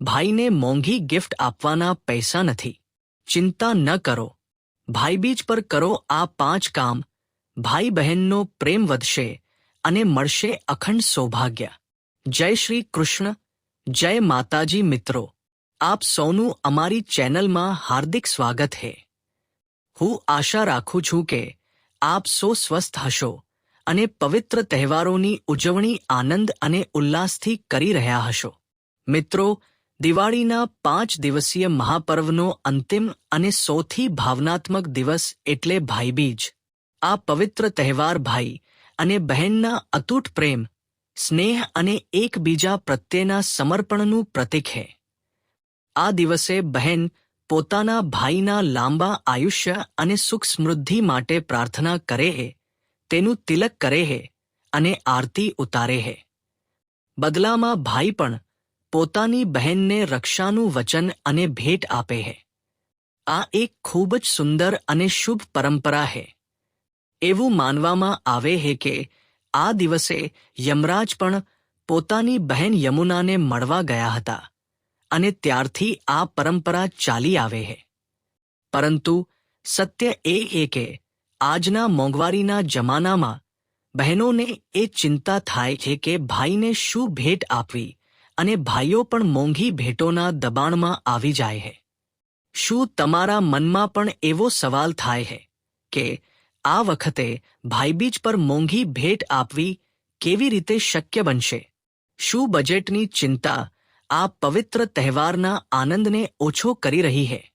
ભાઈને મોંઘી ગિફ્ટ આપવાના પૈસા નથી. ચિંતા ન કરો. ભાઈબીજ પર કરો આ પાંચ કામ. ભાઈ બહેનનો પ્રેમ વધશે અને મળશે અખંડ સૌભાગ્ય. જય શ્રી કૃષ્ણ. જય માતાજી મિત્રો. આપ સૌનું અમારી ચેનલમાં હાર્દિક સ્વાગત હે. હું આશા રાખું છું કે આપ સો સ્વસ્થ હશો અને પવિત્ર તહેવારોની ઉજવણી આનંદ અને ઉલ્લાસથી કરી રહ્યા હશો. મિત્રો દિવાળીના પાંચ દિવસીય મહાપર્વનો અંતિમ અને સૌથી ભાવનાત્મક દિવસ એટલે ભાઈબીજ. આ પવિત્ર તહેવાર ભાઈ અને બહેનના અતૂટ પ્રેમ, સ્નેહ અને એકબીજા પ્રત્યેના સમર્પણનું પ્રતીક છે આ દિવસે બહેન પોતાના ભાઈના લાંબા આયુષ્ય અને સુખ સમૃદ્ધિ માટે પ્રાર્થના કરે છે તેનું તિલક કરે છે અને આરતી ઉતારે છે બદલામાં ભાઈ પણ પોતાની બહેનને રક્ષાનું વચન અને ભેટ આપે છે આ એક ખૂબ જ સુંદર અને શુભ પરંપરા છે એવું માનવામાં આવે છે કે આ દિવસે યમરાજ પણ પોતાની બહેન યમુનાને મળવા ગયા હતા અને ત્યારથી આ પરંપરા ચાલી આવે છે પરંતુ સત્ય એ એ કે આજના મોંઘવારીના જમાનામાં બહેનોને એ ચિંતા થાય છે કે ભાઈને શું ભેટ આપવી અને ભાઈઓ પણ મોંઘી ભેટોના દબાણમાં આવી જાય છે શું તમારા મનમાં પણ એવો સવાલ થાય છે કે આ વખતે ભાઈબીજ પર મોંઘી ભેટ આપવી કેવી રીતે શક્ય બનશે? શું બજેટની ચિંતા આ પવિત્ર તહેવારના આનંદને ઓછો કરી રહી છે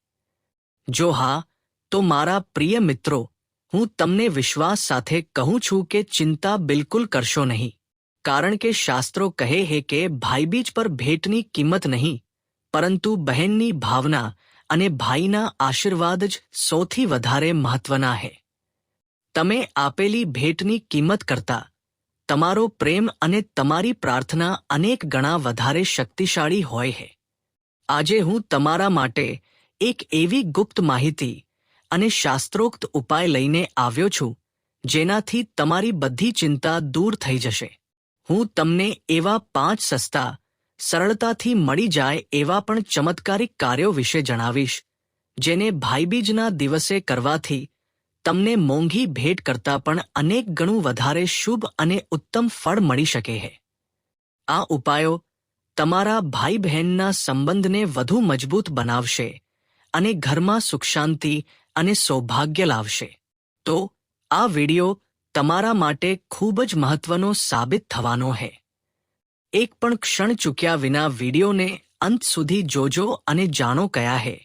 જો હા, તો મારા પ્રિય મિત્રો, હું તમને વિશ્વાસ સાથે કહું છું કે ચિંતા બિલકુલ કરશો નહીં. કારણ કે શાસ્ત્રો કહે છે કે ભાઈબીજ પર ભેટની કિંમત નહીં, પરંતુ બહેનની ભાવના અને ભાઈના આશીર્વાદ જ સૌથી વધારે મહત્વના છે તમે આપેલી ભેટની કિંમત કરતા, તમારો પ્રેમ અને તમારી પ્રાર્થના અનેક ગણા વધારે શક્તિશાળી હોય છે આજે હું તમારા માટે એક એવી ગુપ્ત માહિતી અને શાસ્ત્રોક્ત ઉપાય લઈને આવ્યો છું, જેનાથી તમારી બધી ચિંતા દૂર થઈ જશે. હું તમને એવા પાંચ સસ્તા, સરળતાથી મળી જાય એવા પણ ચમત્કારિક કાર્યો વિશે જણાવીશ, જેને ભાઈબીજના દિવસે કરવાથી તમને મોંઘી ભેટ કરતાં પણ અનેક ગણું વધારે શુભ અને ઉત્તમ ફળ મળી શકે છે આ ઉપાયો તમારા ભાઈ બહેનના સંબંધને વધુ મજબૂત બનાવશે અને ઘરમાં સુખ શાંતિ અને સૌભાગ્ય લાવશે. તો આ વિડિયો તમારા માટે ખૂબ જ મહત્વનો સાબિત થવાનો છે એક પણ ક્ષણ ચૂક્યા વિના વિડીયોને અંત સુધી જોજો અને જાણો કયા છે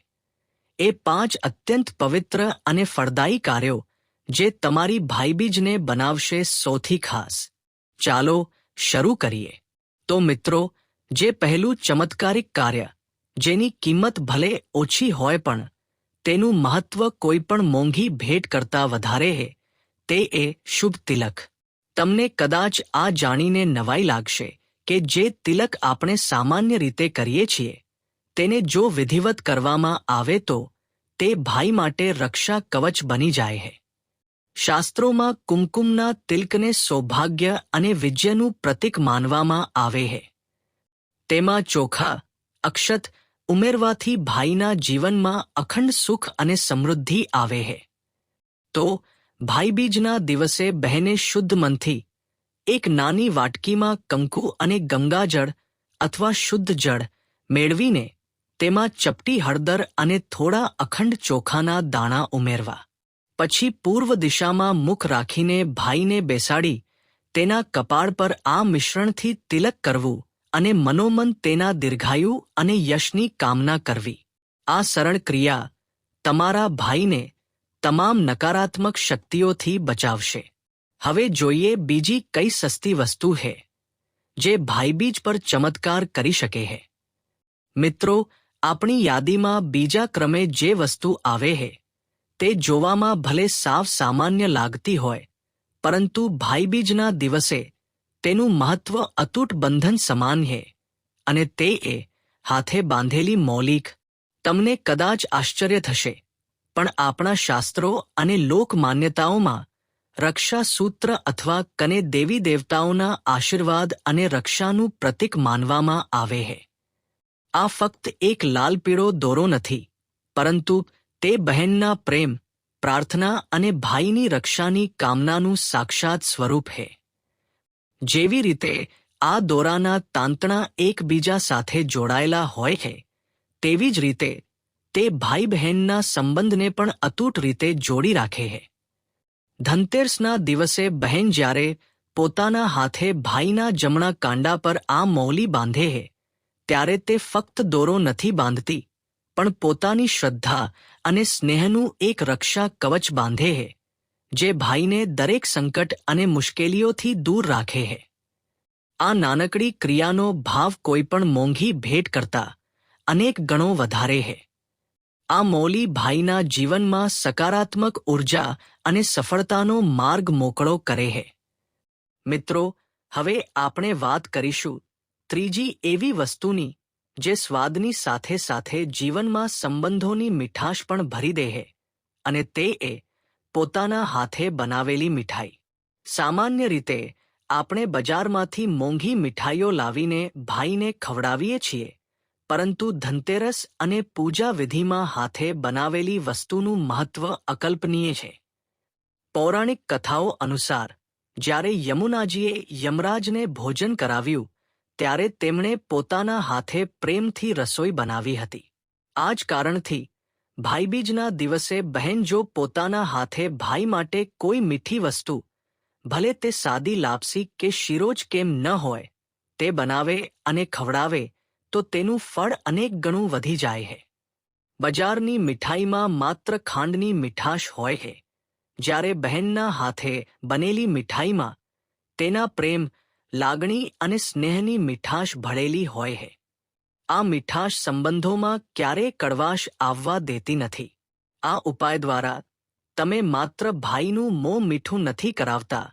એ પાંચ અત્યંત પવિત્ર અને ફળદાયી કાર્યો જે તમારી ભાઈબીજને બનાવશે સૌથી ખાસ. ચાલો શરૂ કરીએ. તો મિત્રો, જે પહેલું ચમત્કારિક કાર્ય, જેની કિંમત ભલે ઓછી હોય પણ તેનું મહત્વ કોઈ પણ મોંઘી ભેટ કરતા વધારે છે તે એ શુભ તિલક. તમને કદાચ આ જાણીને નવાઈ લાગશે કે જે તિલક આપણે સામાન્ય રીતે કરીએ છીએ, તેને જો વિધિવત કરવામાં આવે તો તે ભાઈ માટે રક્ષા કવચ બની જાય છે શાસ્ત્રોમાં કુમકુમના તિલકને સૌભાગ્ય અને વિજયનું પ્રતીક માનવામાં આવે છે તેમાં ચોખા, અક્ષત ઉમેરવાથી ભાઈના જીવનમાં અખંડ સુખ અને સમૃદ્ધિ આવે છે તો ભાઈબીજના દિવસે બહેને શુદ્ધ મનથી એક નાની વાટકીમાં કંકુ અને ગંગાજળ અથવા શુદ્ધ જળ મેળવીને તેમાં ચપટી હળદર અને થોડા અખંડ ચોખાના દાણા ઉમેરવા. પછી પૂર્વ દિશામાં મુખ રાખીને ભાઈને બેસાડી તેના કપાળ પર આ મિશ્રણથી તિલક કરવું અને મનોમન તેના દીર્ઘાયુ અને યશની કામના કરવી. આ સરળ ક્રિયા તમારા ભાઈને તમામ નકારાત્મક શક્તિઓથી બચાવશે. હવે જોઈએ બીજી કઈ સસ્તી વસ્તુ છે જે ભાઈબીજ પર ચમત્કાર કરી શકે છે મિત્રો, આપણી યાદીમાં બીજા ક્રમે જે વસ્તુ આવે છે તે જોવામાં ભલે સાવ સામાન્ય લાગતી હોય, પરંતુ ભાઈબીજના દિવસે તેનું મહત્વ અતૂટ બંધન સમાન છે અને તે એ હાથે બાંધેલી મૌલિક તમને કદાચ આશ્ચર્ય થશે. પણ આપણા શાસ્ત્રો અને લોક માન્યતાઓમાં રક્ષા સૂત્ર અથવા કને દેવી દેવતાઓના આશીર્વાદ અને રક્ષાનું પ્રતીક માનવામાં આવે છે આ ફક્ત એક લાલ પીળો દોરો નથી, પરંતુ તે બહેનના પ્રેમ, પ્રાર્થના અને ભાઈની રક્ષાની કામનાનું સાક્ષાત સ્વરૂપ છે જેવી રીતે આ દોરાના તાંતણા એકબીજા સાથે જોડાયેલા હોય છે તેવી જ રીતે તે ભાઈ બહેનના સંબંધને પણ અતૂટ રીતે જોડી રાખે છે. ધનતેરસના દિવસે બહેન જ્યારે પોતાના હાથે ભાઈના જમણા કાંડા પર આ મૌલી બાંધે છે, ત્યારે તે ફક્ત દોરો નથી બાંધતી, પણ પોતાની શ્રદ્ધા અને સ્નેહનું એક રક્ષા કવચ બાંધે છે, જે ભાઈને દરેક સંકટ અને મુશ્કેલીઓથી દૂર રાખે છે. આ નાનકડી ક્રિયાનો ભાવ કોઈપણ મોંઘી ભેટ કરતા અનેક ગણો વધારે છે. આ મૌલી ભાઈના જીવનમાં સકારાત્મક ઊર્જા અને સફળતાનો માર્ગ મોકળો કરે છે મિત્રો, હવે આપણે વાત કરીશું ત્રીજી એવી વસ્તુની જે સ્વાદની સાથે સાથે જીવનમાં સંબંધોની મીઠાશ પણ ભરી દે છે અને તે એ પોતાના હાથે બનાવેલી મીઠાઈ. સામાન્ય રીતે આપણે બજારમાંથી મોંઘી મીઠાઈઓ લાવીને ભાઈને ખવડાવીએ છીએ પરંતુ ધનતેરસ અને પૂજા વિધિમાં હાથે બનાવેલી વસ્તુનું મહત્વ અકલ્પનીય છે. પૌરાણિક કથાઓ અનુસાર, જ્યારે યમુનાજીએ યમરાજને ભોજન કરાવ્યું, ત્યારે તેમણે પોતાના હાથે પ્રેમથી રસોઈ બનાવી હતી. આ જ કારણથી, ભાઈબીજના દિવસે બહેન જો પોતાના હાથે ભાઈ માટે કોઈ મીઠી વસ્તુ, ભલે તે સાદી લાપસી કે શિરોજ કેમ ન હોય, તે બનાવે અને ખવડાવે તો તેનું ફળ અનેક ગણું વધી જાય છે બજારની મીઠાઈમાં માત્ર ખાંડની મીઠાશ હોય છે જ્યારે બહેનના હાથે બનેલી મીઠાઈમાં તેના પ્રેમ, લાગણી અને સ્નેહની મીઠાશ ભળેલી હોય છે આ મીઠાશ સંબંધોમાં ક્યારેય કડવાશ આવવા દેતી નથી. આ ઉપાય દ્વારા તમે માત્ર ભાઈનું મોં મીઠું નથી કરાવતા,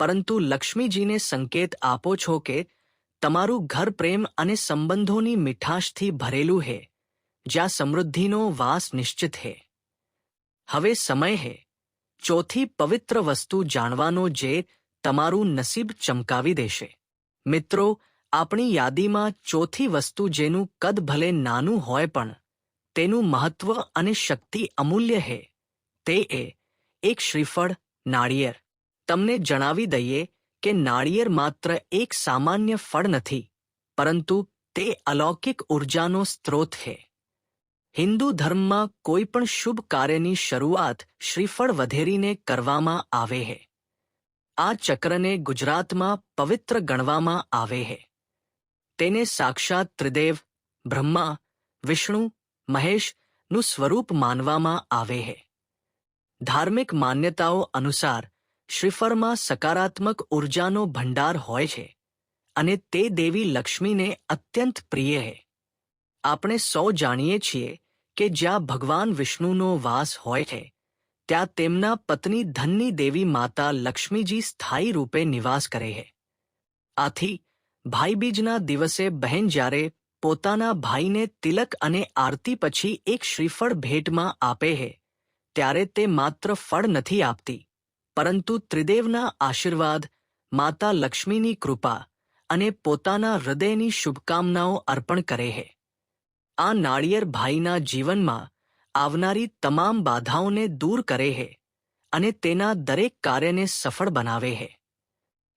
પરંતુ લક્ષ્મીજીને સંકેત આપો છો કે તમારું ઘર પ્રેમ અને સંબંધોની મીઠાશથી ભરેલું છે જ્યાં સમૃદ્ધિનો વાસ નિશ્ચિત છે હવે સમય છે ચોથી પવિત્ર વસ્તુ જાણવાનો જે તમારું નસીબ ચમકાવી દેશે. મિત્રો, આપણી યાદીમાં ચોથી વસ્તુ જેનું કદ ભલે નાનું હોય પણ, તેનું મહત્વ અને શક્તિ અમૂલ્ય છે તે એ, એક શ્રીફળ, નાળિયેર. તમને જણાવી દઈએ કે નાળિયેર માત્ર એક સામાન્ય ફળ નથી, પરંતુ તે અલૌકિક ઉર્જાનો સ્ત્રોત છે હિન્દુ ધર્મમાં કોઈ પણ શુભ કાર્યની શરૂઆત શ્રીફળ વધેરીને કરવામાં આવે છે આ ચક્રને ગુજરાતમાં પવિત્ર ગણવામાં આવે છે તેને સાક્ષાત ત્રિદેવ, બ્રહ્મા, વિષ્ણુ મહેશનું સ્વરૂપ માનવામાં આવે છે ધાર્મિક માન્યતાઓ અનુસાર શ્રીફળમાં સકારાત્મક ઉર્જાનો ભંડાર હોય છે અને તે દેવી લક્ષ્મીને અત્યંત પ્રિય છે આપણે સૌ જાણીએ છીએ કે જ્યાં ભગવાન વિષ્ણુનો વાસ હોય છે, ત્યાં તેમના પત્ની ધનની દેવી માતા લક્ષ્મીજી સ્થાયી રૂપે નિવાસ કરે છે આથી, ભાઈબીજના દિવસે બહેન જ્યારે પોતાના ભાઈને તિલક અને આરતી પછી એક શ્રીફળ ભેટમાં આપે છે ત્યારે તે માત્ર ફળ નથી આપતી પરંતુ ત્રિદેવના આશીર્વાદ, માતા લક્ષ્મીની કૃપા અને પોતાના હૃદયની શુભકામનાઓ અર્પણ કરે છે આ નાળિયેર ભાઈના જીવનમાં આવનારી તમામ બાધાઓને દૂર કરે છે અને તેના દરેક કાર્યને સફળ બનાવે છે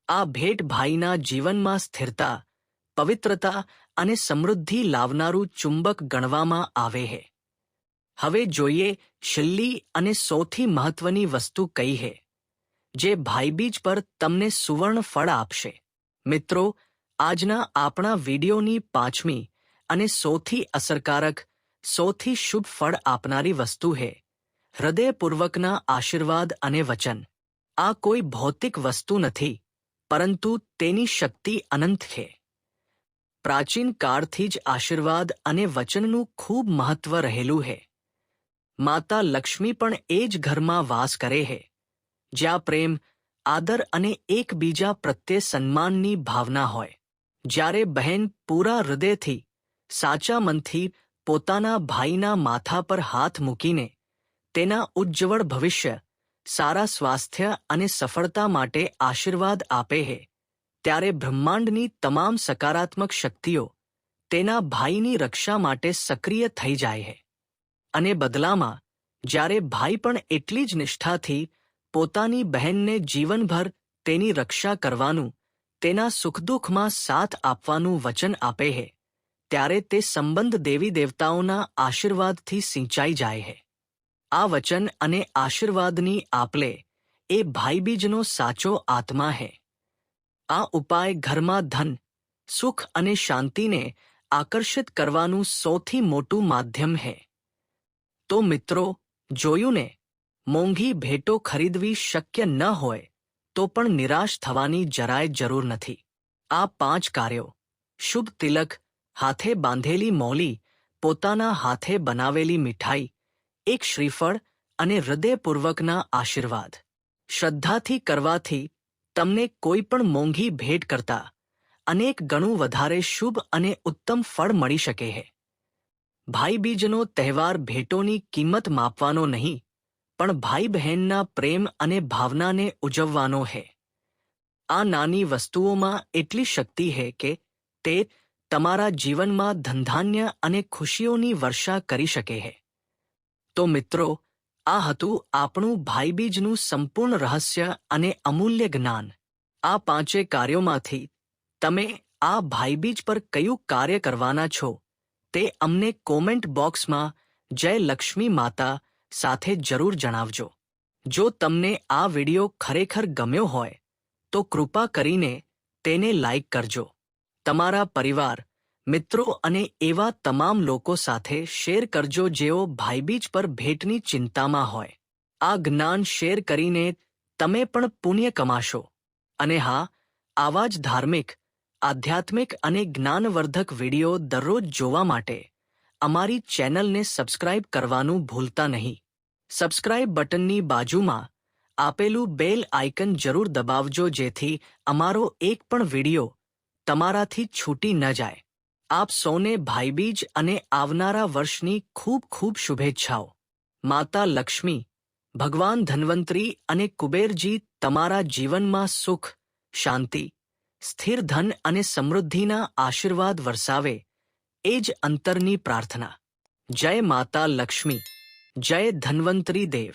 આ ભેટ ભાઈના જીવનમાં સ્થિરતા, પવિત્રતા અને સમૃદ્ધિ લાવનારું ચુંબક ગણવામાં આવે છે હવે જોઈએ છેલ્લી અને સૌથી મહત્વની વસ્તુ કઈ છે જે ભાઈબીજ પર તમને સુવર્ણ ફળ આપશે. મિત્રો, આજના આપણા વિડીયોની પાંચમી અને સૌથી અસરકારક, સૌથી શુભ ફળ આપનારી વસ્તુ છે હૃદયપૂર્વકના આશીર્વાદ અને વચન. આ કોઈ ભૌતિક વસ્તુ નથી, પરંતુ તેની શક્તિ અનંત છે. પ્રાચીન કાળથી જ આશીર્વાદ અને વચનનું ખૂબ મહત્વ રહેલું છે માતા લક્ષ્મી પણ એ જ ઘરમાં વાસ કરે છે જ્યાં પ્રેમ, આદર અને એકબીજા પ્રત્યે સન્માનની ભાવના હોય. જ્યારે બહેન પૂરા હૃદયથી, સાચા મનથી પોતાના ભાઈના માથા પર હાથ મૂકીને તેના ઉજ્જવળ ભવિષ્ય, સારા સ્વાસ્થ્ય અને સફળતા માટે આશીર્વાદ આપે છે ત્યારે બ્રહ્માંડની તમામ સકારાત્મક શક્તિઓ તેના ભાઈની રક્ષા માટે સક્રિય થઈ જાય છે અને બદલામાં, જ્યારે ભાઈ પણ એટલી જ નિષ્ઠાથી પોતાની બહેનને જીવનભર તેની રક્ષા કરવાનું, તેના સુખદુઃખમાં સાથ આપવાનું વચન આપે છે ત્યારે તે સંબંધ દેવી દેવતાઓના આશીર્વાદથી સિંચાઈ જાય છે આ વચન અને આશીર્વાદની આપલે એ ભાઈબીજનો સાચો આત્મા છે આ ઉપાય ઘરમાં ધન, સુખ અને શાંતિને આકર્ષિત કરવાનું સૌથી મોટું માધ્યમ છે તો મિત્રો, જોયું ને? મોંઘી ભેટો ખરીદવી શક્ય ન હોય, તો પણ નિરાશ થવાની જરાય જરૂર નથી. આ પાંચ કાર્યો. શુભ તિલક, હાથે બાંધેલી મૌલી, પોતાના હાથે બનાવેલી મીઠાઈ, એક શ્રીફળ અને હૃદયપૂર્વકના આશીર્વાદ. શ્રદ્ધાથી કરવાથી તમને કોઈ પણ મોંઘી ભેટ કરતા અનેક ગણું વધારે શુભ અને ઉત્તમ ફળ મળી શકે છે ભાઈબીજનો તહેવાર ભેટોની કિંમત માપવાનો નહીં પણ ભાઈ બહેનના પ્રેમ અને ભાવનાને ઉજવવાનો છે આ નાની વસ્તુઓમાં એટલી શક્તિ છે કે તે તમારા જીવનમાં ધનધાન્ય અને ખુશીઓની વર્ષા કરી શકે છે તો મિત્રો, આ હતું આપણું ભાઈબીજનું સંપૂર્ણ રહસ્ય અને અમૂલ્ય જ્ઞાન. આ પાંચે કાર્યોમાંથી તમે આ ભાઈબીજ પર કયું કાર્ય કરવાના છો તે અમને કોમેન્ટ બોક્સમાં જય લક્ષ્મી માતા સાથે જરૂર જણાવજો. જો તમને આ વિડિયો ખરેખર ગમ્યો હોય, તો કૃપા કરીને તેને લાઇક કરજો. તમારા પરિવાર, મિત્રો અને એવા તમામ લોકો સાથે શેર કરજો જેઓ ભાઈબીજ પર ભેટની ચિંતામાં હોય. આ જ્ઞાન શેર કરીને તમે પણ પુણ્ય કમાશો. અને હા, આવા જ ધાર્મિક, આધ્યાત્મિક અને જ્ઞાનવર્ધક વિડિયો દરરોજ જોવા માટે અમારી ચેનલને સબસ્ક્રાઇબ કરવાનું ભૂલતા નહીં. સબસ્ક્રાઇબ બટનની બાજુમાં આપેલું બેલ આઇકન જરૂર દબાવજો જેથી અમારો એક પણ વિડિયો તમારાથી છૂટી ન જાય. આપ સૌને ભાઈબીજ અને આવનારા વર્ષની ખૂબ ખૂબ શુભેચ્છાઓ. માતા લક્ષ્મી, ભગવાન ધન્વંતરી અને કુબેરજી તમારા જીવનમાં સુખ, શાંતિ, સ્થિર ધન અને સમૃદ્ધિના આશીર્વાદ વરસાવે. એ જ અંતરની પ્રાર્થના. જય માતા લક્ષ્મી. જય ધન્વંતરી દેવ.